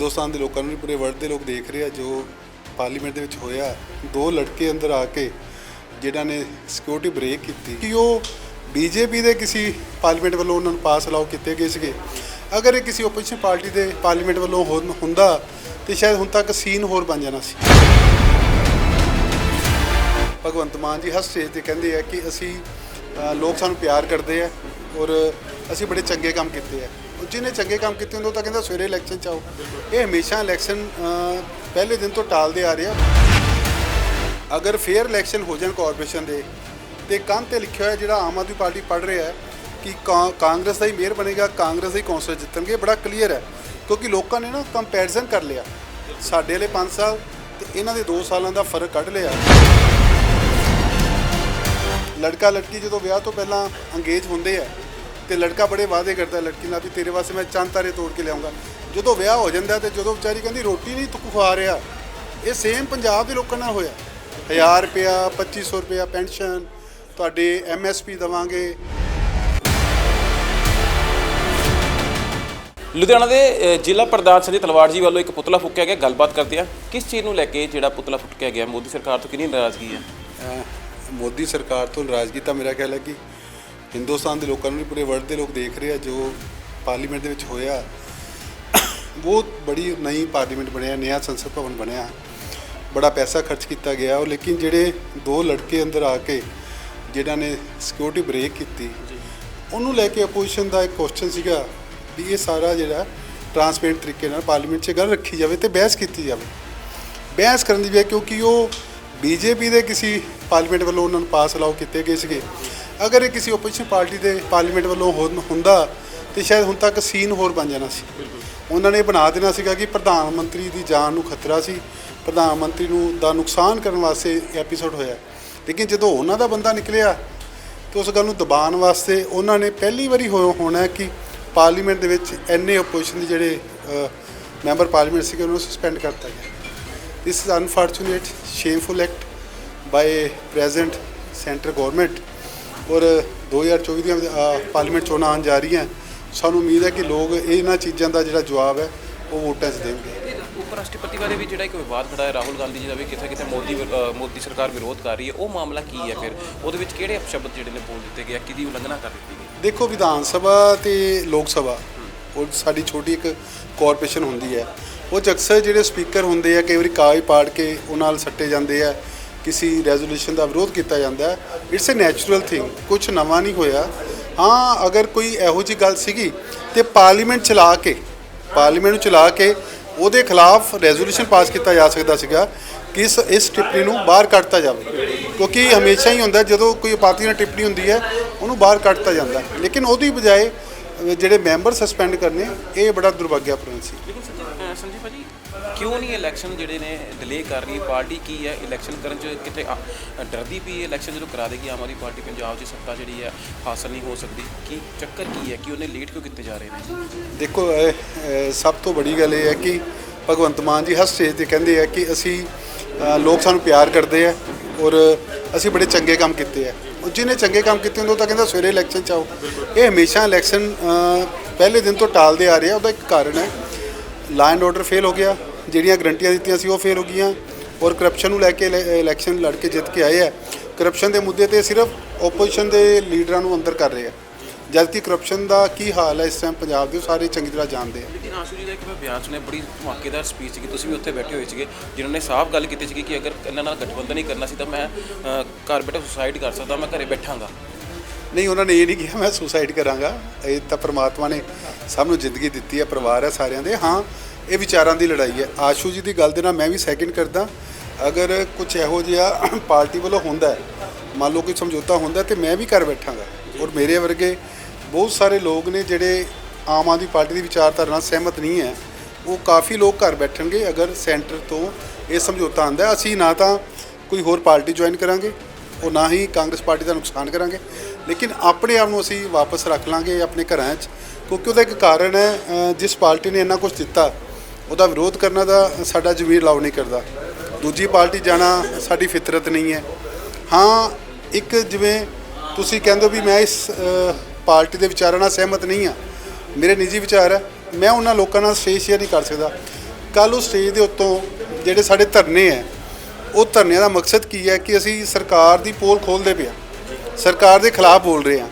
ਹਿੰਦੁਸਤਾਨ ਦੇ ਲੋਕਾਂ ਨੂੰ ਨਹੀਂ, ਪੂਰੇ ਵਰਲਡ ਦੇ ਲੋਕ ਦੇਖ ਰਹੇ ਆ, ਜੋ ਪਾਰਲੀਮੈਂਟ ਦੇ ਵਿੱਚ ਹੋਇਆ। ਦੋ ਲੜਕੇ ਅੰਦਰ ਆ ਕੇ ਜਿਨ੍ਹਾਂ ਨੇ ਸਿਕਿਉਰਿਟੀ ਬ੍ਰੇਕ ਕੀਤੀ। ਕਿ ਉਹ ਬੀਜੇਪੀ ਦੇ ਕਿਸੇ ਪਾਰਲੀਮੈਂਟ ਵੱਲੋਂ ਉਹਨਾਂ ਨੂੰ ਪਾਸ ਅਲਾਉ ਕੀਤੇ ਗਏ ਸੀਗੇ? ਅਗਰ ਇਹ ਕਿਸੇ ਓਪੋਜੀਸ਼ਨ ਪਾਰਟੀ ਦੇ ਪਾਰਲੀਮੈਂਟ ਵੱਲੋਂ ਹੋ- ਹੁੰਦਾ, ਤੇ ਸ਼ਾਇਦ ਹੁਣ ਤੱਕ ਸੀਨ ਹੋਰ ਬਣ ਜਾਣਾ ਸੀ। ਭਗਵੰਤ ਮਾਨ ਜੀ ਹਰ ਸਟੇਜ ਤੇ ਕਹਿੰਦੇ ਆ ਕਿ ਅਸੀਂ ਲੋਕ ਸਾਨੂੰ ਪਿਆਰ ਕਰਦੇ ਆ ਔਰ ਅਸੀਂ ਬੜੇ ਚੰਗੇ ਕੰਮ ਕੀਤੇ ਆ। ਜਿਹਨੇ ਚੰਗੇ ਕੰਮ ਕੀਤੇ ਹੁੰਦੇ, ਉਹ ਤਾਂ ਕਹਿੰਦਾ ਸਵੇਰੇ ਇਲੈਕਸ਼ਨ ਚ ਆਓ। ਇਹ ਹਮੇਸ਼ਾ ਇਲੈਕਸ਼ਨ ਪਹਿਲੇ ਦਿਨ ਤੋਂ ਟਾਲਦੇ ਆ ਰਹੇ। ਆ ਅਗਰ ਫੇਅਰ ਇਲੈਕਸ਼ਨ ਹੋ ਜਾਣ ਕਾਰਪੋਰੇਸ਼ਨ ਦੇ, ਤੇ ਕੰਨ ਤੇ ਲਿਖਿਆ ਹੋਇਆ ਜਿਹੜਾ ਆਮ ਆਦਮੀ ਪਾਰਟੀ ਪੜ ਰਿਹਾ ਹੈ ਕਿ ਕਾਂ- ਕਾਂਗਰਸ ਦਾ ਹੀ ਮੇਅਰ ਬਣੇਗਾ, ਕਾਂਗਰਸ ਦੇ ਹੀ ਕੌਂਸਲਰ ਜਿੱਤਣਗੇ, ਬੜਾ ਕਲੀਅਰ ਹੈ। ਕਿਉਂਕਿ ਲੋਕਾਂ ਨੇ ਨਾ ਕੰਪੈਰੀਜ਼ਨ ਕਰ ਲਿਆ। ਸਾਡੇ ਵਾਲੇ 5 ਸਾਲ ਤੇ ਇਹਨਾਂ ਦੇ 2 ਸਾਲਾਂ ਦਾ ਫ਼ਰਕ ਕੱਢ ਲਿਆ। ਲੜਕਾ ਲੜਕੀ ਜਦੋਂ ਵਿਆਹ ਤੋਂ ਪਹਿਲਾਂ ਅੰਗੇਜ ਹੁੰਦੇ ਆ ਤੇ ਲੜਕਾ ਬੜੇ ਵਾਅਦੇ ਕਰਦਾ ਲੜਕੀ ਨਾਲ ਵੀ ਤੇਰੇ ਵਾਸਤੇ ਮੈਂ ਚੰਦ ਤਾਰੇ ਤੋੜ ਕੇ ਲਿਆਉਂਗਾ। ਜਦੋਂ ਵਿਆਹ ਹੋ ਜਾਂਦਾ ਤੇ ਜਦੋਂ ਵਿਚਾਰੀ ਕਹਿੰਦੀ ਰੋਟੀ ਨਹੀਂ ਤੂੰ ਖਵਾ ਰਿਹਾ ਇਹ ਸੇਮ ਪੰਜਾਬ ਦੇ ਲੋਕਾਂ ਨਾਲ ਹੋਇਆ। 1000 ਰੁਪਿਆ 2500 ਰੁਪਿਆ ਪੈਨਸ਼ਨ ਤੁਹਾਡੇ ਐਮਐਸਪੀ ਦਵਾਂਗੇ। ਲੁਧਿਆਣਾ ਦੇ ਜ਼ਿਲ੍ਹਾ ਪ੍ਰਧਾਨ ਸੰਜੇ ਤਲਵਾੜ ਜੀ ਵੱਲੋਂ ਇੱਕ ਪੁਤਲਾ ਫੂਕਿਆ ਗਿਆ ਗੱਲਬਾਤ ਕਰਦੇ ਆ। ਕਿਸ ਚੀਜ਼ ਨੂੰ ਲੈ ਕੇ ਜਿਹੜਾ ਪੁਤਲਾ ਫੂਕਿਆ ਗਿਆ? ਮੋਦੀ ਸਰਕਾਰ ਤੋਂ ਕਿੰਨੀ ਨਾਰਾਜ਼ਗੀ ਹੈ? ਮੋਦੀ ਸਰਕਾਰ ਤੋਂ ਨਾਰਾਜ਼ਗੀ ਤਾਂ ਮੇਰਾ ਖਿਆਲ ਹੈ ਕਿ ਹਿੰਦੁਸਤਾਨ ਦੇ ਲੋਕਾਂ ਨੂੰ ਨਹੀਂ ਪੂਰੇ ਵਰਲਡ ਦੇ ਲੋਕ ਦੇਖ ਰਹੇ ਆ ਜੋ ਪਾਰਲੀਮੈਂਟ ਦੇ ਵਿੱਚ ਹੋਇਆ। ਬਹੁਤ ਬੜੀ ਨਈ ਪਾਰਲੀਮੈਂਟ ਬਣਿਆ ਨया ਸੰਸਦ ਭਵਨ ਬਣਿਆ। ਬੜਾ ਪੈਸਾ ਖਰਚ ਕੀਤਾ ਗਿਆ ਔਰ ਲੇਕਿਨ ਜਿਹੜੇ ਦੋ ਲੜਕੇ ਅੰਦਰ ਆ ਕੇ ਜਿਨ੍ਹਾਂ ਨੇ ਸਿਕਿਉਰਿਟੀ ਬ੍ਰੇਕ ਕੀਤੀ ਉਹਨੂੰ ਲੈ ਕੇ ਆਪੋਜੀਸ਼ਨ ਦਾ ਇੱਕ ਕੁਐਸਚਨ ਸੀਗਾ ਵੀ ਇਹ ਸਾਰਾ ਜਿਹੜਾ ਟਰਾਂਸਪੇਰੈਂਟ ਤਰੀਕੇ ਨਾਲ ਪਾਰਲੀਮੈਂਟ 'ਚ ਗੱਲ ਰੱਖੀ ਜਾਵੇ ਤੇ ਬਹਿਸ ਕੀਤੀ ਜਾਵੇ। ਬਹਿਸ ਕਰਨ ਦੀ ਵੀ ਕਿਉਂਕਿ ਉਹ ਬੀਜੇਪੀ ਦੇ ਕਿਸੇ ਪਾਰਲੀਮੈਂਟ ਵੱਲੋਂ ਉਹਨਾਂ ਨੂੰ ਪਾਸ ਅਲਾਉ ਕੀਤੇ ਗਏ ਸੀਗੇ ਅਗਰ ਇਹ ਕਿਸੇ ਓਪੋਜੀਸ਼ਨ ਪਾਰਟੀ ਦੇ ਪਾਰਲੀਮੈਂਟ ਵੱਲੋਂ ਹੋ- ਹੁੰਦਾ ਤੇ ਸ਼ਾਇਦ ਹੁਣ ਤੱਕ ਸੀਨ ਹੋਰ ਬਣ ਜਾਣਾ ਸੀ। ਉਹਨਾਂ ਨੇ ਬਣਾ ਦੇਣਾ ਸੀਗਾ ਕਿ ਪ੍ਰਧਾਨ ਮੰਤਰੀ ਦੀ ਜਾਨ ਨੂੰ ਖਤਰਾ ਸੀ ਪ੍ਰਧਾਨ ਮੰਤਰੀ ਨੂੰ ਦਾ ਨੁਕਸਾਨ ਕਰਨ ਵਾਸਤੇ ਐਪੀਸੋਡ ਹੋਇਆ। ਲੇਕਿਨ ਜਦੋਂ ਉਹਨਾਂ ਦਾ ਬੰਦਾ ਨਿਕਲਿਆ ਤੇ ਉਸ ਗੱਲ ਨੂੰ ਦਬਾਉਣ ਵਾਸਤੇ ਉਹਨਾਂ ਨੇ ਪਹਿਲੀ ਵਾਰੀ ਹੋ- ਹੋਣਾ ਕਿ ਪਾਰਲੀਮੈਂਟ ਦੇ ਵਿੱਚ ਐਨੇ ਆਪੋਜੀਸ਼ਨ ਦੇ ਜਿਹੜੇ ਮੈਂਬਰ ਪਾਰਲੀਮੈਂਟ ਸੀਗੇ ਉਹਨਾਂ ਨੂੰ ਸਸਪੈਂਡ ਕਰਤਾ ਗਿਆ। This is unfortunate, shameful act by present center government ਔਰ 2024 ਦੀਆਂ ਪਾਰਲੀਮੈਂਟ ਚੋਣਾਂ ਆਉਣ ਜਾ ਰਹੀਆਂ। ਸਾਨੂੰ ਉਮੀਦ ਹੈ ਕਿ ਲੋਕ ਇਹਨਾਂ ਚੀਜ਼ਾਂ ਦਾ ਜਿਹੜਾ ਜਵਾਬ ਹੈ ਉਹ ਵੋਟਾਂ 'ਚ ਦੇਣਗੇ। ਉਪ ਰਾਸ਼ਟਰਪਤੀ ਬਾਰੇ ਵੀ ਜਿਹੜਾ ਇੱਕ ਵਿਵਾਦ ਖੜਾ ਹੈ ਰਾਹੁਲ ਗਾਂਧੀ ਜੀ ਦਾ ਵੀ ਕਿਤੇ ਕਿਤੇ ਮੋਦੀ ਅ, ਮੋਦੀ ਸਰਕਾਰ ਵਿਰੋਧ ਕਰ ਰਹੀ ਹੈ ਉਹ ਮਾਮਲਾ ਕੀ ਹੈ ਫਿਰ? ਉਹਦੇ ਵਿੱਚ ਕਿਹੜੇ ਅਪਸ਼ਬਦ ਜਿਹੜੇ ਨੇ ਬੋਲ ਦਿੱਤੇ ਗਏ ਆ? ਕਿਹਦੀ ਉਲੰਘਣਾ ਕਰ ਦਿੱਤੀ ਗਈ? ਦੇਖੋ ਵਿਧਾਨ ਸਭਾ ਤੇ ਲੋਕ ਸਭਾ ਉਹ ਸਾਡੀ ਛੋਟੀ ਇੱਕ ਕਾਰਪੋਰੇਸ਼ਨ ਹੁੰਦੀ ਹੈ। ਉਹ 'ਚ ਅਕਸਰ ਜਿਹੜੇ ਸਪੀਕਰ ਹੁੰਦੇ ਆ ਕਈ ਵਾਰੀ ਕਾਗਜ਼ ਪਾੜ ਕੇ ਉਹ ਨਾਲ ਸੱਟੇ ਜਾਂਦੇ ਆ। ਕਿਸੇ ਰੈਜ਼ੋਲੂਸ਼ਨ ਦਾ ਵਿਰੋਧ ਕੀਤਾ ਜਾਂਦਾ ਇਟਸ ਅ ਨੈਚੁਰਲ ਥਿੰਗ ਕੁਝ ਨਵਾਂ ਨਹੀਂ ਹੋਇਆ। ਹਾਂ, ਅਗਰ ਕੋਈ ਇਹੋ ਜੀ ਗੱਲ ਸੀਗੀ, ਤੇ ਪਾਰਲੀਮੈਂਟ ਚਲਾ ਕੇ ਪਾਰਲੀਮੈਂਟ ਨੂੰ ਚਲਾ ਕੇ ਉਹਦੇ ਖਿਲਾਫ ਰੈਜ਼ੋਲੂਸ਼ਨ ਪਾਸ ਕੀਤਾ ਜਾ ਸਕਦਾ ਸੀਗਾ ਕਿ ਇਸ ਇਸ ਟਿੱਪਣੀ ਨੂੰ ਬਾਹਰ ਕੱਢਤਾ ਜਾਵੇ। ਕਿਉਂਕਿ ਹਮੇਸ਼ਾ ਹੀ ਹੁੰਦਾ, ਜਦੋਂ ਕੋਈ ਪਾਰਟੀ ਨਾਲ ਟਿੱਪਣੀ ਹੁੰਦੀ ਹੈ, ਉਹਨੂੰ ਬਾਹਰ ਕੱਢਤਾ ਜਾਂਦਾ ਲੇਕਿਨ ਉਹਦੀ ਬਜਾਏ ਜਿਹੜੇ ਮੈਂਬਰ ਸਸਪੈਂਡ ਕਰਨੇ, ਇਹ ਬੜਾ ਦੁਰਭਾਗਿਆਪੂਰਨ ਸੀ। ਲੇਕਿਨ ਭਾਜੀ ਕਿਉਂ ਨਹੀਂ ਇਲੈਕਸ਼ਨ ਜਿਹੜੇ ਨੇ ਡਿਲੇ ਕਰ ਰਹੀ ਪਾਰਟੀ ਕੀ ਹੈ? ਇਲੈਕਸ਼ਨ ਕਰਨ ਚ ਕਿਤੇ ਅ, ਡਰਦੀ ਪਈ ਇਲੈਕਸ਼ਨ ਜਦੋਂ ਕਰਾ ਦੇਗੀ ਆਮ ਆਦਮੀ ਪਾਰਟੀ ਪੰਜਾਬ 'ਚ ਸੱਤਾ ਜਿਹੜੀ ਹੈ ਹਾਸਲ ਨਹੀਂ ਹੋ ਸਕਦੀ। ਕੀ ਚੱਕਰ ਕੀ ਹੈ? ਕਿ ਉਹਨੇ ਲੇਟ ਕਿਉਂ ਕੀਤੇ ਜਾ ਰਹੇ ਨੇ? ਦੇਖੋ ਇਹ, ਇਹ ਸਭ ਤੋਂ ਬੜੀ ਗੱਲ ਇਹ ਹੈ ਕਿ ਭਗਵੰਤ ਮਾਨ ਜੀ ਹਰ ਸਟੇਜ ਤੇ ਕਹਿੰਦੇ ਆ ਕਿ ਅਸੀਂ ਅ, ਲੋਕ ਸਾਨੂੰ ਪਿਆਰ ਕਰਦੇ ਆ ਔਰ ਅਸੀਂ ਬੜੇ ਚੰਗੇ ਕੰਮ ਕੀਤੇ ਆ। ਉਹ ਜਿਹਨੇ ਚੰਗੇ ਕੰਮ ਕੀਤੇ ਹੁੰਦੇ ਉਹ ਤਾਂ ਕਹਿੰਦਾ ਸਵੇਰੇ ਇਲੈਕਸ਼ਨ ਚ ਆਓ। ਇਹ ਹਮੇਸ਼ਾ ਇਲੈਕਸ਼ਨ ਪਹਿਲੇ ਦਿਨ ਤੋਂ ਟਾਲਦੇ ਆ ਰਹੇ ਆ। ਉਹਦਾ ਇੱਕ ਕਾਰਨ ਹੈ ਲਾ ਐਂਡ ਆਰਡਰ ਫੇਲ ਹੋ ਗਿਆ। ਜਿਹੜੀਆਂ ਗਰੰਟੀਆਂ ਦਿੱਤੀਆਂ ਸੀ ਉਹ ਫੇਲ ਹੋ ਗਈਆਂ ਔਰ ਕਰਪਸ਼ਨ ਨੂੰ ਲੈ ਕੇ ਇਲੇ- ਇਲੈਕਸ਼ਨ ਲੜ ਕੇ ਜਿੱਤ ਕੇ ਆਏ ਆ। ਕਰਪਸ਼ਨ ਦੇ ਮੁੱਦੇ ਤੇ ਸਿਰਫ ਆਪੋਜੀਸ਼ਨ ਦੇ ਲੀਡਰਾਂ ਨੂੰ ਅੰਦਰ ਕਰ ਰਹੇ ਆ। ਜਦਕਿ ਕਰਪਸ਼ਨ ਦਾ ਕੀ ਹਾਲ ਹੈ ਇਸ ਟਾਈਮ ਪੰਜਾਬ ਦੇ ਸਾਰੇ ਚੰਗੀ ਤਰ੍ਹਾਂ ਜਾਣਦੇ ਆ। ਲੇਕਿਨ ਆਸ਼ੂ ਜੀ ਦਾ ਇੱਕ ਮੈਂ ਬਿਆਨ ਸੁਣਿਆ ਬੜੀ ਧਮਾਕੇਦਾਰ ਸਪੀਚ ਸੀਗੀ। ਤੁਸੀਂ ਵੀ ਉੱਥੇ ਬੈਠੇ ਹੋਏ ਸੀਗੇ ਜਿਨ੍ਹਾਂ ਨੇ ਸਾਫ਼ ਗੱਲ ਕੀਤੀ ਸੀਗੀ ਕਿ ਅਗਰ ਇਹਨਾਂ ਨਾਲ ਗਠਬੰਧਨ ਨਹੀਂ ਕਰਨਾ ਸੀ ਤਾਂ ਮੈਂ ਘਰ ਬੈਠੇ ਸੁਸਾਈਡ ਕਰ ਸਕਦਾ ਮੈਂ ਘਰੇ ਬੈਠਾਂਗਾ। ਨਹੀਂ ਉਹਨਾਂ ਨੇ ਇਹ ਨਹੀਂ ਕਿਹਾ ਮੈਂ ਸੁਸਾਈਡ ਕਰਾਂਗਾ। ਇਹ ਤਾਂ ਪ੍ਰਮਾਤਮਾ ਨੇ ਸਭ ਨੂੰ ਜ਼ਿੰਦਗੀ ਦਿੱਤੀ ਹੈ ਪਰਿਵਾਰ ਹੈ ਸਾਰਿਆਂ ਦੇ। ਹਾਂ ਇਹ ਵਿਚਾਰਾਂ ਦੀ ਲੜਾਈ ਹੈ। ਆਸ਼ੂ ਜੀ ਦੀ ਗੱਲ ਦੇ ਨਾਲ ਮੈਂ ਵੀ ਸੈਕਿੰਡ ਕਰਦਾ। ਅਗਰ ਕੁਝ ਇਹੋ ਜਿਹਾ ਪਾਰਟੀ ਵੱਲੋਂ ਹੁੰਦਾ ਮੰਨ ਲਓ ਕੋਈ ਸਮਝੌਤਾ ਹੁੰਦਾ ਤੇ ਮੈਂ ਵੀ ਘਰ ਬੈਠਾਂਗਾ। ਔਰ ਮੇਰੇ ਵਰਗੇ ਬਹੁਤ ਸਾਰੇ ਲੋਕ ਨੇ ਜਿਹੜੇ ਆਮ ਆਦਮੀ ਪਾਰਟੀ ਦੀ ਵਿਚਾਰਧਾਰਾ ਨਾਲ ਸਹਿਮਤ ਨਹੀਂ ਹੈ। ਉਹ ਕਾਫੀ ਲੋਕ ਘਰ ਬੈਠਣਗੇ ਅਗਰ ਸੈਂਟਰ ਤੋਂ ਇਹ ਸਮਝੌਤਾ ਆਂਦਾ ਅਸੀਂ ਨਾ ਤਾਂ ਕੋਈ ਹੋਰ ਪਾਰਟੀ ਜੁਆਇਨ ਕਰਾਂਗੇ, ਉਹ ਨਾ ਹੀ ਕਾਂਗਰਸ ਪਾਰਟੀ ਦਾ ਨੁਕਸਾਨ ਕਰਾਂਗੇ। ਲੇਕਿਨ ਆਪਣੇ ਆਪ ਨੂੰ ਅਸੀਂ ਵਾਪਸ ਰੱਖ ਲਾਂਗੇ ਆਪਣੇ ਘਰਾਂ 'ਚ, ਕਿਉਂਕਿ ਉਹਦਾ ਇੱਕ ਕਾਰਨ ਹੈ ਜਿਸ ਪਾਰਟੀ ਨੇ ਇੰਨਾ ਕੁਝ ਦਿੱਤਾ ਉਹਦਾ ਵਿਰੋਧ ਕਰਨਾ ਦਾ ਸਾਡਾ ਜ਼ਮੀਰ ਲਾਉ ਨਹੀਂ ਕਰਦਾ। ਦੂਜੀ ਪਾਰਟੀ ਜਾਣਾ ਸਾਡੀ ਫਿਤਰਤ ਨਹੀਂ ਹੈ। ਹਾਂ, ਇੱਕ ਜਿਵੇਂ ਤੁਸੀਂ ਕਹਿੰਦੇ ਹੋ ਵੀ ਮੈਂ ਇਸ ਪਾਰਟੀ ਦੇ ਵਿਚਾਰਾਂ ਨਾਲ ਸਹਿਮਤ ਨਹੀਂ ਹਾਂ। ਮੇਰੇ ਨਿੱਜੀ ਵਿਚਾਰ ਹੈ, ਮੈਂ ਉਹਨਾਂ ਲੋਕਾਂ ਨਾਲ ਸਟੇਜ ਸ਼ੇਅਰ ਨਹੀਂ ਕਰ ਸਕਦਾ। ਕੱਲ ਉਹ ਸਟੇਜ ਦੇ ਉੱਤੋਂ ਜਿਹੜੇ ਸਾਡੇ ਧਰਨੇ ਹੈ, ਉਹ ਧਰਨਿਆਂ ਦਾ ਮਕਸਦ ਕੀ ਹੈ ਕਿ ਅਸੀਂ ਸਰਕਾਰ ਦੀ ਪੋਲ ਖੋਲਦੇ ਪਿਆ ਸਰਕਾਰ ਦੇ ਖਿਲਾਫ ਬੋਲ ਰਹੇ ਹਾਂ।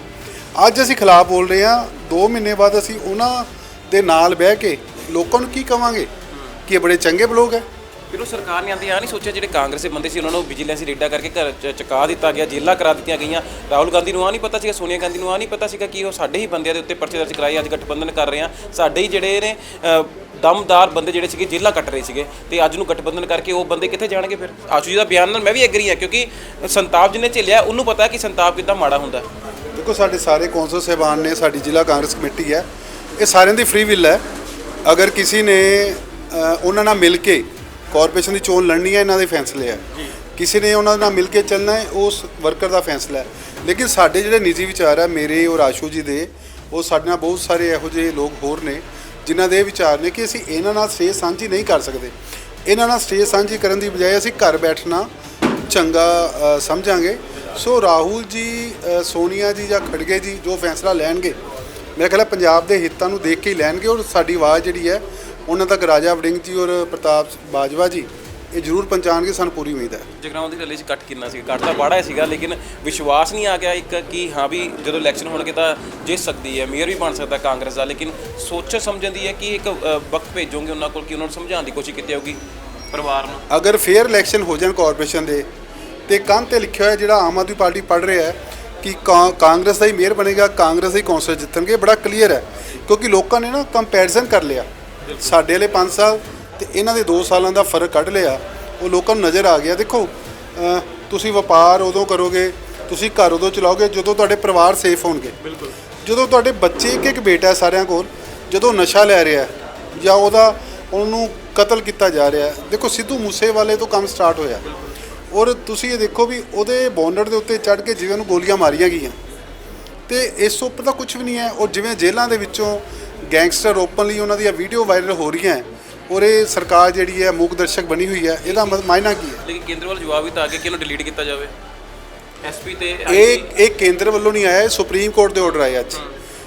ਅੱਜ ਅਸੀਂ ਖਿਲਾਫ ਬੋਲ ਰਹੇ ਹਾਂ 2 ਮਹੀਨੇ ਬਾਅਦ ਅਸੀਂ ਉਹਨਾਂ ਦੇ ਨਾਲ ਬਹਿ ਕੇ ਲੋਕਾਂ ਨੂੰ ਕੀ ਕਵਾਂਗੇ? ਕਿ ਇਹ ਬੜੇ ਚੰਗੇ ਲੋਕ ਹੈ। ਫਿਰ ਉਹ ਸਰਕਾਰ ਨੇ ਆਂਦੀ ਆ ਨਹੀਂ ਸੋਚਿਆ ਜਿਹੜੇ ਕਾਂਗਰਸੀ ਬੰਦੇ ਸੀ ਉਹਨਾਂ ਨੂੰ ਵਿਜੀਲੈਂਸ ਰੇਡਾ ਕਰਕੇ ਘਰ ਚ ਚੁਕਾ ਦਿੱਤਾ ਗਿਆ ਜੇਲਾਂ ਕਰਾ ਦਿੱਤੀਆਂ ਗਈਆਂ। ਰਾਹੁਲ ਗਾਂਧੀ ਨੂੰ ਆ ਨਹੀਂ ਪਤਾ ਸੀਗਾ ਸੋਨੀਆ ਗਾਂਧੀ ਨੂੰ ਆ ਨਹੀਂ ਪਤਾ ਸੀਗਾ ਕਿ ਉਹ ਸਾਡੇ ਹੀ ਬੰਦਿਆਂ ਦੇ ਉੱਤੇ ਪਰਚੇ ਦਰਜ ਕਰਾਏ ਅੱਜ ਗਠਬੰਧਨ ਕਰ ਰਹੇ ਆ। ਸਾਡੇ ਹੀ ਜਿਹੜੇ ਨੇ ਅ, ਦਮਦਾਰ ਬੰਦੇ ਜਿਹੜੇ ਸੀਗੇ ਜੇਲਾਂ ਕੱਟ ਰਹੇ ਸੀਗੇ। ਤੇ ਅੱਜ ਨੂੰ ਗਠਬੰਧਨ ਕਰਕੇ ਉਹ ਬੰਦੇ ਕਿੱਥੇ ਜਾਣਗੇ ਫਿਰ? ਆਸ਼ੂ ਜੀ ਦਾ ਬਿਆਨ ਨਾਲ ਮੈਂ ਵੀ ਐਗਰੀ ਹਾਂ ਕਿਉਂਕਿ ਸੰਤਾਪ ਜਿਹਨੇ ਝੇਲਿਆ ਉਹਨੂੰ ਪਤਾ ਕਿ ਸੰਤਾਪ ਕਿੱਦਾਂ ਮਾੜਾ ਹੁੰਦਾ। ਦੇਖੋ ਸਾਡੇ ਸਾਰੇ ਕੌਂਸਲ ਸਾਹਿਬਾਨ ਨੇ ਸਾਡੀ ਜ਼ਿਲ੍ਹਾ ਕਾਂਗਰਸ ਕਮੇਟੀ ਹੈ। ਇਹ ਸਾਰਿਆਂ ਦੀ ਫ੍ਰੀ ਵਿਲ ਹੈ। ਅਗਰ ਕਿਸੇ ਨੇ ਉਹਨਾਂ ਨਾਲ ਮਿਲ ਕੇ ਕਾਰਪੋਰੇਸ਼ਨ ਦੀ ਚੋਣ ਲੜਨੀ ਹੈ ਇਹਨਾਂ ਦੇ ਫੈਸਲੇ ਹੈ। ਕਿਸੇ ਨੇ ਉਹਨਾਂ ਨਾਲ ਮਿਲ ਕੇ ਚੱਲਣਾ ਹੈ ਉਸ ਵਰਕਰ ਦਾ ਫੈਸਲਾ ਹੈ। ਲੇਕਿਨ ਸਾਡੇ ਜਿਹੜੇ ਨਿੱਜੀ ਵਿਚਾਰ ਹੈ ਮੇਰੇ ਔਰ ਆਸ਼ੂ ਜੀ ਦੇ ਉਹ ਸਾਡੇ ਨਾਲ ਬਹੁਤ ਸਾਰੇ ਇਹੋ ਜਿਹੇ ਲੋਕ ਹੋਰ ਨੇ ਜਿਨ੍ਹਾਂ ਦੇ ਵਿਚਾਰ ਨੇ ਕਿ ਅਸੀਂ ਇਹਨਾਂ ਨਾਲ ਸਟੇਜ ਸਾਂਝੀ ਨਹੀਂ ਕਰ ਸਕਦੇ। ਇਹਨਾਂ ਨਾਲ ਸਟੇਜ ਸਾਂਝੀ ਕਰਨ ਦੀ ਬਜਾਏ ਅਸੀਂ ਘਰ ਬੈਠਣਾ ਚੰਗਾ ਸਮਝਾਂਗੇ। ਸੋ ਰਾਹੁਲ ਜੀ ਸੋਨੀਆ ਜੀ ਜਾਂ ਖੜਗੇ ਜੀ ਜੋ ਫੈਸਲਾ ਲੈਣਗੇ ਮੇਰੇ ਖਿਆਲ ਹੈ ਪੰਜਾਬ ਦੇ ਹਿੱਤਾਂ ਨੂੰ ਦੇਖ ਕੇ ਹੀ ਲੈਣਗੇ ਔਰ ਸਾਡੀ ਆਵਾਜ਼ ਜਿਹੜੀ ਹੈ ਉਹਨਾਂ ਤੱਕ ਰਾਜਾ ਵੜਿੰਗ ਜੀ ਔਰ ਪ੍ਰਤਾਪ ਬਾਜਵਾ ਜੀ ਇਹ ਜ਼ਰੂਰ ਪਹੁੰਚਾਉਣਗੇ ਸਾਨੂੰ ਪੂਰੀ ਉਮੀਦ ਹੈ। ਜਗਰਾਉਂ ਦੀ ਰੈਲੀ 'ਚ ਕੱਟ ਕਿੰਨਾ ਸੀ ਕੱਟ ਤਾਂ ਬਾੜਾ ਸੀਗਾ ਲੇਕਿਨ ਵਿਸ਼ਵਾਸ ਨਹੀਂ ਆ ਗਿਆ ਇੱਕ ਕਿ ਹਾਂ ਵੀ ਜਦੋਂ ਇਲੈਕਸ਼ਨ ਹੋਣਗੇ ਤਾਂ ਜਿੱਤ ਸਕਦੀ ਹੈ ਮੇਅਰ ਵੀ ਬਣ ਸਕਦਾ ਕਾਂਗਰਸ ਦਾ ਲੇਕਿਨ ਸੋਚ ਸਮਝਣ ਦੀ ਹੈ ਕਿ ਇੱਕ ਵਕਤ ਭੇਜੋਗੇ ਉਹਨਾਂ ਕੋਲ ਕਿ ਉਹਨਾਂ ਨੂੰ ਸਮਝਾਉਣ ਦੀ ਕੋਸ਼ਿਸ਼ ਕੀਤੀ ਜਾਊਗੀ ਪਰਿਵਾਰ ਨੂੰ? ਅਗਰ ਫੇਅਰ ਇਲੈਕਸ਼ਨ ਹੋ ਜਾਣ ਕਾਰਪੋਰੇਸ਼ਨ ਦੇ ਤੇ ਕੰਨ ਤੇ ਲਿਖਿਆ ਹੋਇਆ ਜਿਹੜਾ ਆਮ ਆਦਮੀ ਪਾਰਟੀ ਪੜ ਰਿਹਾ ਹੈ ਕਿ ਕਾਂ- ਕਾਂਗਰਸ ਦਾ ਹੀ ਮੇਅਰ ਬਣੇਗਾ ਕਾਂਗਰਸ ਦੇ ਕੌਂਸਲ ਜਿੱਤਣਗੇ ਬੜਾ ਕਲੀਅਰ ਹੈ। ਕਿਉਂਕਿ ਲੋਕਾਂ ਨੇ ਨਾ ਕੰਪੈਰੀਜ਼ਨ ਕਰ ਲਿਆ। ਸਾਡੇ ਵਾਲੇ 5 ਸਾਲ ਤੇ ਇਹਨਾਂ ਦੇ 2 ਸਾਲਾਂ ਦਾ ਫ਼ਰਕ ਕੱਢ ਲਿਆ। ਉਹ ਲੋਕਾਂ ਨੂੰ ਨਜ਼ਰ ਆ ਗਿਆ। ਦੇਖੋ ਅਹ, ਤੁਸੀਂ ਵਪਾਰ ਉਦੋਂ ਕਰੋਗੇ ਤੁਸੀਂ ਘਰ ਉਦੋਂ ਚਲਾਓਗੇ ਜਦੋਂ ਤੁਹਾਡੇ ਪਰਿਵਾਰ ਸੇਫ ਹੋਣਗੇ। ਬਿਲਕੁਲ। ਜਦੋਂ ਤੁਹਾਡੇ ਬੱਚੇ ਇੱਕ ਇੱਕ ਬੇਟਾ ਹੈ ਸਾਰਿਆਂ ਕੋਲ ਜਦੋਂ ਨਸ਼ਾ ਲੈ ਰਿਹਾ ਹੈ ਜਾਂ ਉਹਦਾ ਉਹਨੂੰ ਕਤਲ ਕੀਤਾ ਜਾ ਰਿਹਾ ਹੈ। ਦੇਖੋ ਸਿੱਧੂ ਮੂਸੇ ਵਾਲੇ ਤੋਂ ਕੰਮ ਸਟਾਰਟ ਹੋਇਆ। ਔਰ ਤੁਸੀਂ ਇਹ ਦੇਖੋ ਵੀ ਉਹਦੇ ਬੌਂਡਰ ਦੇ ਉੱਤੇ ਚੜ ਕੇ ਜਿਵੇਂ ਉਹਨੂੰ ਗੋਲੀਆਂ ਮਾਰੀਆਂ ਗਈਆਂ। ਤੇ ਇਸ ਤੋਂ ਉੱਪਰ ਤਾਂ ਕੁਝ ਵੀ ਨਹੀਂ ਹੈ। ਔਰ ਜਿਵੇਂ ਜੇਲ੍ਹਾਂ ਦੇ ਵਿੱਚੋਂ ਗੈਂਗਸਟਰ ਓਪਨਲੀ ਉਹਨਾਂ ਦੀਆਂ ਵੀਡੀਓ ਵਾਇਰਲ ਹੋ ਰਹੀਆਂ ਹੈ, ਔਰ ਇਹ ਸਰਕਾਰ ਜਿਹੜੀ ਹੈ ਮੂਕ ਦਰਸ਼ਕ ਬਣੀ ਹੋਈ ਹੈ ਇਹਦਾ ਮਾਇਨਾ ਕੀ ਹੈ? ਲੇਕਿਨ ਕੇਂਦਰ ਵੱਲ ਜਵਾਬ ਵੀ ਤਾਂ ਆ ਗਿਆ ਕਿ ਇਹਨੂੰ ਡਿਲੀਟ ਕੀਤਾ ਜਾਵੇ। ਐਸਪੀ ਤੇ ਇਹ ਇਹ ਕੇਂਦਰ ਵੱਲੋਂ ਨਹੀਂ ਆਇਆ ਇਹ ਸੁਪਰੀਮ ਕੋਰਟ ਦੇ ਆਰਡਰ ਆਏ ਅੱਜ।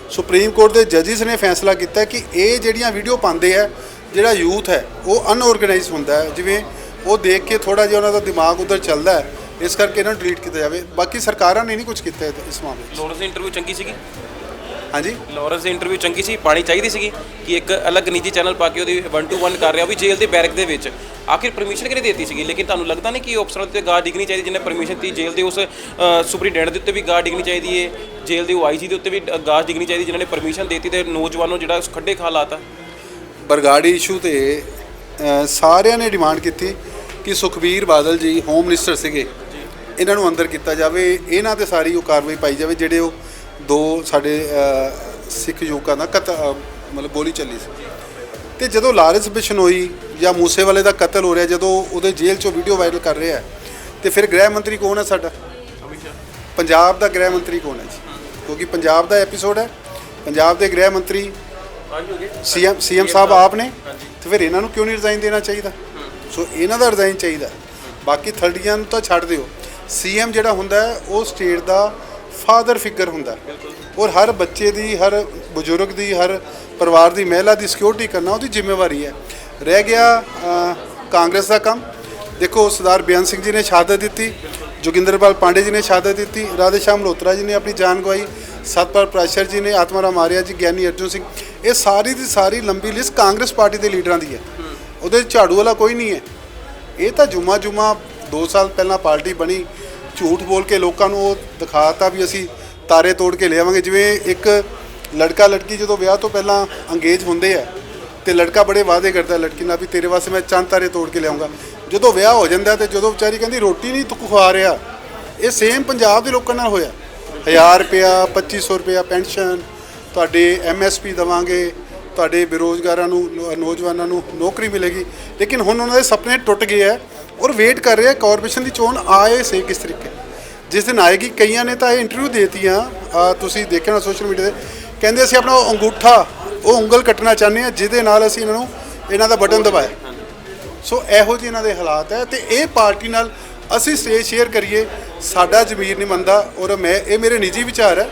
ਸੁਪਰੀਮ ਕੋਰਟ ਦੇ ਜੱਜਿਸ ਨੇ ਫੈਸਲਾ ਕੀਤਾ ਕਿ ਇਹ ਜਿਹੜੀਆਂ ਵੀਡੀਓ ਪਾਉਂਦੇ ਆ ਜਿਹੜਾ ਯੂਥ ਹੈ ਉਹ ਅਨਆਰਗੇਨਾਈਜ਼ ਹੁੰਦਾ ਹੈ। ਜਿਵੇਂ ਉਹ ਦੇਖ ਕੇ ਥੋੜਾ ਜਿਹਾ ਉਹਨਾਂ ਦਾ ਦਿਮਾਗ ਉਧਰ ਚੱਲਦਾ ਹੈ। ਇਸ ਕਰਕੇ ਇਹਨਾਂ ਨੂੰ ਡਿਲੀਟ ਕੀਤਾ ਜਾਵੇ। ਬਾਕੀ ਸਰਕਾਰਾਂ ਨੇ ਨਹੀਂ ਕੁਝ ਕੀਤਾ ਇਸ ਮਾਮਲੇ 'ਚ। ਲੋਰੈਂਸ ਦੀ ਇੰਟਰਵਿਊ ਚੰਗੀ ਸੀਗੀ? ਹਾਂਜੀ? ਲਾਰੈਂਸ ਦੀ ਇੰਟਰਵਿਊ ਚੰਗੀ ਸੀ ਪਾਣੀ ਚਾਹੀਦੀ ਸੀਗੀ ਕਿ ਇੱਕ ਅਲੱਗ ਨਿੱਜੀ ਚੈਨਲ ਪਾ ਕੇ ਉਹਦੀ 1 ਟੂ 1 ਕਰ ਰਿਹਾ ਉਹ ਵੀ ਜੇਲ੍ਹ ਦੇ ਬੈਰਕ ਦੇ ਵਿੱਚ। ਆਖਿਰ ਪਰਮਿਸ਼ਨ ਕਿਹਨੇ ਦਿੱਤੀ ਸੀਗੀ? ਲੇਕਿਨ ਤੁਹਾਨੂੰ ਲੱਗਦਾ ਨਹੀਂ ਕਿ ਅਫਸਰਾਂ ਤੇ ਗਾਰਡ ਡਿਗਣੀ ਚਾਹੀਦੀ ਜਿਹਨੇ ਪਰਮਿਸ਼ਨ ਦਿੱਤੀ ਜੇਲ੍ਹ ਦੇ ਉਸ ਸੁਪਰੀਡੈਂਟ ਦੇ ਉੱਤੇ ਵੀ ਗਾਰਡ ਡਿਗਣੀ ਚਾਹੀਦੀ ਹੈ ਜੇਲ੍ਹ ਦੇ ਆਈਜੀ ਦੇ ਉੱਤੇ ਵੀ ਗਾਰਡ ਡਿਗਣੀ ਚਾਹੀਦੀ ਜਿਨ੍ਹਾਂ ਨੇ ਪਰਮਿਸ਼ਨ ਦਿੱਤੀ ਤੇ ਨੌਜਵਾਨ ਨੂੰ ਜਿਹੜਾ ਉਸ ਖੱਡੇ ਖਾ ਲਾਤਾ? ਬਰਗਾੜੀ ਇਸ਼ੂ ਤੇ ਸਾਰਿਆਂ ਨੇ ਡਿਮਾਂਡ ਕੀਤੀ। ਕਿ ਸੁਖਬੀਰ ਬਾਦਲ ਜੀ ਹੋਮ ਮਿਨਿਸਟਰ ਸੀਗੇ ਇਹਨਾਂ ਨੂੰ ਅੰਦਰ ਕੀਤਾ ਜਾਵੇ ਇਹਨਾਂ ਤੇ ਸਾਰੀ ਉਹ ਕਾਰਵਾਈ ਪਾਈ ਜਾਵੇ ਜਿਹੜੇ ਉਹ ਦੋ ਸਾਡੇ ਸਿੱਖ ਯੁਵਕਾਂ ਦਾ ਕਤਲ ਮਤਲਬ ਗੋਲੀ ਚੱਲੀ ਸੀ। ਤੇ ਜਦੋਂ ਲਾਰੈਂਸ ਬਿਸ਼ਨੋਈ ਜਾਂ ਮੂਸੇ ਵਾਲੇ ਦਾ ਕਤਲ ਹੋ ਰਿਹਾ ਜਦੋਂ ਉਹਦੇ ਜੇਲ੍ਹ ਚੋਂ ਵੀਡੀਓ ਵਾਇਰਲ ਕਰ ਰਿਹਾ ਹੈ, ਤੇ ਫਿਰ ਗ੍ਰਹਿ ਮੰਤਰੀ ਕੌਣ ਹੈ ਸਾਡਾ? ਪੰਜਾਬ ਦਾ ਗ੍ਰਹਿ ਮੰਤਰੀ ਕੌਣ ਹੈ ਜੀ? ਕਿਉਂਕਿ ਪੰਜਾਬ ਦਾ ਐਪੀਸੋਡ ਹੈ ਪੰਜਾਬ ਦੇ ਗ੍ਰਹਿ ਮੰਤਰੀ ਸੀਐਮ ਸੀਐਮ ਸਾਹਿਬ ਆਪ ਨੇ ਤੇ ਫਿਰ ਇਹਨਾਂ ਨੂੰ ਕਿਉਂ ਨਹੀਂ ਰਿਜ਼ਾਈਨ ਦੇਣਾ ਚਾਹੀਦਾ? ਸੋ ਇਹਨਾਂ ਦਾ ਰਿਜ਼ਾਈਨ ਚਾਹੀਦਾ ਬਾਕੀ ਥਰਡੀਆਂ ਨੂੰ ਤਾਂ ਛੱਡ ਦਿਓ। ਸੀਐਮ ਜਿਹੜਾ ਹੁੰਦਾ ਉਹ ਸਟੇਟ ਦਾ ਫਾਦਰ ਫਿਗਰ ਹੁੰਦਾ ਔਰ ਹਰ ਬੱਚੇ ਦੀ, ਹਰ ਬਜ਼ੁਰਗ ਦੀ, ਹਰ ਪਰਿਵਾਰ ਦੀ, ਮਹਿਲਾ ਦੀ ਸਿਕਿਉਰਿਟੀ ਕਰਨਾ ਉਹਦੀ ਜ਼ਿੰਮੇਵਾਰੀ ਹੈ। ਰਹਿ ਗਿਆ ਕਾਂਗਰਸ ਦਾ ਕੰਮ। ਦੇਖੋ, ਸਰਦਾਰ ਬਿਆਨ ਸਿੰਘ ਜੀ ਨੇ ਸ਼ਹਾਦਤ ਦਿੱਤੀ, ਜੋਗਿੰਦਰਪਾਲ ਪਾਂਡੇ ਜੀ ਨੇ ਸ਼ਹਾਦਤ ਦਿੱਤੀ, ਰਾਧੇ ਸ਼ਾਮ ਮਲਹੋਤਰਾ ਜੀ ਨੇ ਆਪਣੀ ਜਾਨ ਗਵਾਈ, ਸਤਪਾਲ ਪ੍ਰਾਸ਼ਰ ਜੀ ਨੇ ਆਤਮਾ ਰਾਮ ਆਰਿਆ ਜੀ, ਗਿਆਨੀ ਅਰਜੁਨ ਸਿੰਘ। ਇਹ ਸਾਰੀ ਦੀ ਸਾਰੀ ਲੰਬੀ ਲਿਸਟ ਕਾਂਗਰਸ ਪਾਰਟੀ ਦੇ ਲੀਡਰਾਂ ਦੀ ਹੈ। ਉਹਦੇ 'ਚ ਝਾੜੂ ਵਾਲਾ ਕੋਈ ਨਹੀਂ ਹੈ। ਇਹ ਤਾਂ ਜੁਮਾ ਜੁਮਾ 2 ਸਾਲ ਪਹਿਲਾਂ ਪਾਰਟੀ ਬਣੀ, ਝੂਠ ਬੋਲ ਕੇ ਲੋਕਾਂ ਨੂੰ ਉਹ ਦਿਖਾਤਾ ਵੀ ਅਸੀਂ ਤਾਰੇ ਤੋੜ ਕੇ ਲਿਆਵਾਂਗੇ। ਜਿਵੇਂ ਇੱਕ ਲੜਕਾ ਲੜਕੀ ਜਦੋਂ ਵਿਆਹ ਤੋਂ ਪਹਿਲਾਂ ਅੰਗੇਜ ਹੁੰਦੇ ਆ, ਤੇ ਲੜਕਾ ਬੜੇ ਵਾਅਦੇ ਕਰਦਾ ਲੜਕੀ ਨਾਲ ਵੀ ਤੇਰੇ ਵਾਸਤੇ ਮੈਂ ਚੰਦ ਤਾਰੇ ਤੋੜ ਕੇ ਲਿਆਉਂਗਾ। ਜਦੋਂ ਵਿਆਹ ਹੋ ਜਾਂਦਾ ਤੇ ਜਦੋਂ ਵਿਚਾਰੀ ਕਹਿੰਦੀ ਰੋਟੀ ਨਹੀਂ ਤੂੰ ਖਵਾ ਰਿਹਾ, ਇਹ ਸੇਮ ਪੰਜਾਬ ਦੇ ਲੋਕਾਂ ਨਾਲ ਹੋਇਆ। 1000 ਰੁਪਿਆ 2500 ਰੁਪਿਆ ਪੈਨਸ਼ਨ, ਤੁਹਾਡੇ ਐਮਐਸਪੀ ਦਵਾਂਗੇ ਤੁਹਾਡੇ ਬੇਰੋਜ਼ਗਾਰਾਂ ਨੂੰ, ਨੌ- ਨੌਜਵਾਨਾਂ ਨੂੰ ਨੌਕਰੀ ਮਿਲੇਗੀ। ਲੇਕਿਨ ਹੁਣ ਉਹਨਾਂ ਦੇ ਸੁਪਨੇ ਟੁੱਟ ਗਏ ਹੈ ਔਰ ਵੇਟ ਕਰ ਰਹੇ ਆ ਕਾਰਪੋਰੇਸ਼ਨ ਦੀ ਚੋਣ ਆਏ ਸੇ ਕਿਸ ਤਰੀਕੇ ਜਿਸ ਦਿਨ ਆਏਗੀ, ਕਈਆਂ ਨੇ ਤਾਂ ਇਹ ਇੰਟਰਵਿਊ ਦੇਤੀਆਂ। ਆ, ਤੁਸੀਂ ਦੇਖਿਆ ਨਾ ਸੋਸ਼ਲ ਮੀਡੀਆ ਤੇ। ਕਹਿੰਦੇ ਅਸੀਂ ਆਪਣਾ ਉਹ ਅੰਗੂਠਾ, ਉਹ ਉਂਗਲ ਕੱਟਣਾ ਚਾਹੁੰਦੇ ਆ ਜਿਹਦੇ ਨਾਲ ਅਸੀਂ ਇਹਨਾਂ ਨੂੰ, ਇਹਨਾਂ ਦਾ ਬਟਨ ਦਬਾਇਆ। ਸੋ ਇਹੋ ਜਿਹੇ ਇਹਨਾਂ ਦੇ ਹਾਲਾਤ ਹੈ ਤੇ ਇਹ ਪਾਰਟੀ ਨਾਲ ਅਸੀਂ ਸਟੇਜ ਸ਼ੇਅਰ ਕਰੀਏ। ਸਾਡਾ ਜ਼ਮੀਰ ਨਹੀਂ ਮੰਨਦਾ ਔਰ ਮੈਂ, ਇਹ ਮੇਰੇ ਨਿੱਜੀ ਵਿਚਾਰ ਹੈ।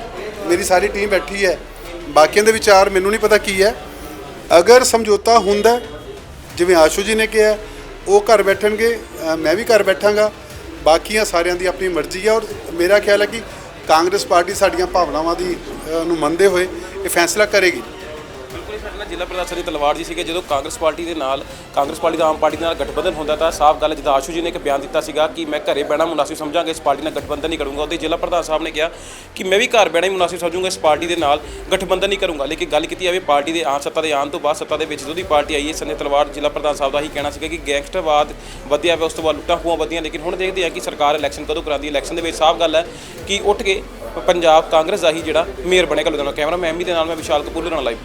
ਮੇਰੀ ਸਾਰੀ ਟੀਮ ਬੈਠੀ ਹੈ। ਬਾਕੀਆਂ ਦੇ ਵਿਚਾਰ ਮੈਨੂੰ ਨਹੀਂ ਪਤਾ ਕੀ ਹੈ। ਅਗਰ ਸਮਝੌਤਾ ਹੁੰਦਾ ਜਿਵੇਂ ਆਸ਼ੂ ਜੀ ਨੇ ਕਿਹਾ, ਉਹ ਘਰ ਬੈਠਣਗੇ ਮੈਂ ਵੀ ਘਰ ਬੈਠਾਂਗਾ, ਬਾਕੀਆਂ ਸਾਰਿਆਂ ਦੀ ਆਪਣੀ ਮਰਜ਼ੀ ਹੈ ਔਰ ਮੇਰਾ ਖਿਆਲ ਹੈ ਕਿ ਕਾਂਗਰਸ ਪਾਰਟੀ ਸਾਡੀਆਂ ਭਾਵਨਾਵਾਂ ਦੀ ਨੂੰ ਮੰਨਦੇ ਹੋਏ ਇਹ ਫੈਸਲਾ ਕਰੇਗੀ। ਸਾਡੇ ਨਾਲ ਜ਼ਿਲ੍ਹਾ ਪ੍ਰਧਾਨ ਸ੍ਰੀ ਤਲਵਾਰ ਜੀ ਸੀਗੇ, ਜਦੋਂ ਕਾਂਗਰਸ ਪਾਰਟੀ ਦੇ ਨਾਲ, ਕਾਂਗਰਸ ਪਾਰਟੀ ਦਾ ਆਮ ਪਾਰਟੀ ਦੇ ਨਾਲ ਗਠਬੰਧਨ ਹੁੰਦਾ ਤਾਂ ਸਾਫ਼ ਗੱਲ ਜਿੱਦਾਂ ਆਸ਼ੂ ਜੀ ਨੇ ਇੱਕ ਬਿਆਨ ਦਿੱਤਾ ਸੀਗਾ ਕਿ ਮੈਂ ਘਰੇ ਬਹਿਣਾ ਮੁਨਾਸਿਬ ਸਮਝਾਂਗਾ, ਇਸ ਪਾਰਟੀ ਨਾਲ ਗਠਬੰਧਨ ਨਹੀਂ ਕਰੂੰਗਾ। ਉਹਦੇ ਜ਼ਿਲ੍ਹਾ ਪ੍ਰਧਾਨ ਸਾਹਿਬ ਨੇ ਕਿਹਾ ਕਿ ਮੈਂ ਵੀ ਘਰ ਬਹਿਣਾ ਹੀ ਮੁਨਾਸਿਬ ਸਮਝੂੰਗਾ, ਇਸ ਪਾਰਟੀ ਦੇ ਨਾਲ ਗਠਬੰਧਨ ਨਹੀਂ ਕਰੂੰਗਾ। ਲੇਕਿਨ ਗੱਲ ਕੀਤੀ ਜਾਵੇ ਪਾਰਟੀ ਦੇ ਆਮ ਸੱਤਾ ਦੇ ਆਉਣ ਤੋਂ ਬਾਅਦ ਸੱਤਾ ਦੇ ਵਿੱਚ ਜਦੋਂ ਦੀ ਪਾਰਟੀ ਆਈ ਹੈ ਸੰਜੇ ਤਲਵਾਰ ਜ਼ਿਲ੍ਹਾ ਪ੍ਰਧਾਨ ਸਾਹਿਬ ਦਾ ਹੀ ਕਹਿਣਾ ਸੀਗਾ ਕਿ ਗੈਂਗਸਟਰਵਾਦ ਵਧਿਆ ਵਾ, ਉਸ ਤੋਂ ਬਾਅਦ ਲੁੱਟਾਂ ਖੋਹਾਂ ਵਧੀਆਂ, ਲੇਕਿਨ ਹੁਣ ਦੇਖਦੇ ਹਾਂ ਕਿ ਸਰਕਾਰ ਇਲੈਕਸ਼ਨ ਕਦੋਂ ਕਰਾਉਂਦੀ ਹੈ। ਇਲੈਕਸ਼ਨ ਦੇ ਵਿੱਚ ਸਾਫ਼ ਗੱਲ ਹੈ ਕਿ ਉੱਠ ਕੇ ਪੰਜਾਬ ਕਾਂਗਰਸ ਦਾ ਹੀ ਜਿਹੜਾ ਮੇਅਰ ਬਣੇਗਾ, ਲੁਧਿਆਣਾ ਕੈਮਰਾ ਮੈਂ ਐਮੀ ਦੇ ਨਾਲ ਮੈਂ ਵਿਸ਼ਾਲ ਕਪੂਰ, ਲੁਧਿਆਣਾ ਲਾਈਵ